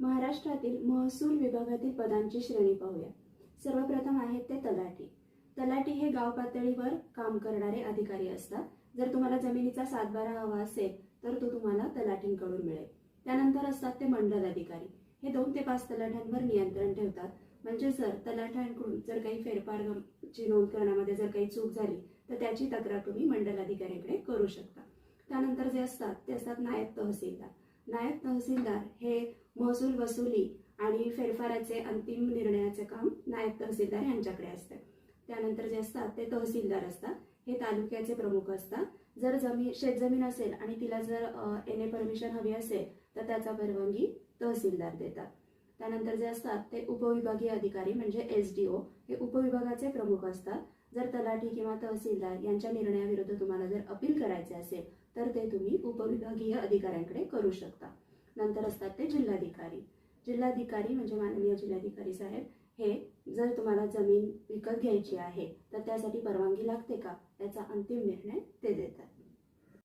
महाराष्ट्रातील महसूल विभागातील पदांची श्रेणी पाहूया. सर्वप्रथम आहेत ते तलाठी. तलाठी हे गाव पातळीवर काम करणारे अधिकारी असतात. जर तुम्हाला जमिनीचा सातबारा हवा असेल तर तो तुम्हाला तलाठींकडून मिळेल. त्यानंतर असतात ते मंडल अधिकारी. हे दोन ते पाच तलाठ्यांवर नियंत्रण ठेवतात. म्हणजे जर तलाठ्यांकडून जर काही फेरफारची नोंद करण्यामध्ये जर काही चूक झाली तर त्याची तक्रार तुम्ही मंडल अधिकाऱ्याकडे करू शकता. त्यानंतर जे असतात ते असतात नायब तहसीलदार. नायब तहसीलदार हे महसूल वसुली आणि फेरफाराचे अंतिम निर्णयाचे काम नायब तहसीलदार यांच्याकडे असते. त्यानंतर जे असतात ते तहसीलदार असतात. हे तालुक्याचे प्रमुख असतात. जर जमीन शेतजमीन असेल आणि तिला जर एन ए परमिशन हवी असेल तर त्याचा परवानगी तहसीलदार देतात. त्यानंतर जे असतात ते उपविभागीय अधिकारी म्हणजे एस डी ओ हे उपविभागाचे प्रमुख असतात. जर तलाठी किंवा तहसीलदार यांच्या निर्णयाविरुद्ध तुम्हाला जर अपील करायचे असेल तर ते तुम्ही उपविभागीय अधिकाऱ्यांकडे करू शकता. नंतर असतात ते जिल्हाधिकारी. जिल्हाधिकारी म्हणजे माननीय जिल्हाधिकारी साहेब हे जर तुम्हाला जमीन विकत घ्यायची आहे तर त्यासाठी परवानगी लागते का? याचा अंतिम निर्णय ते देतात.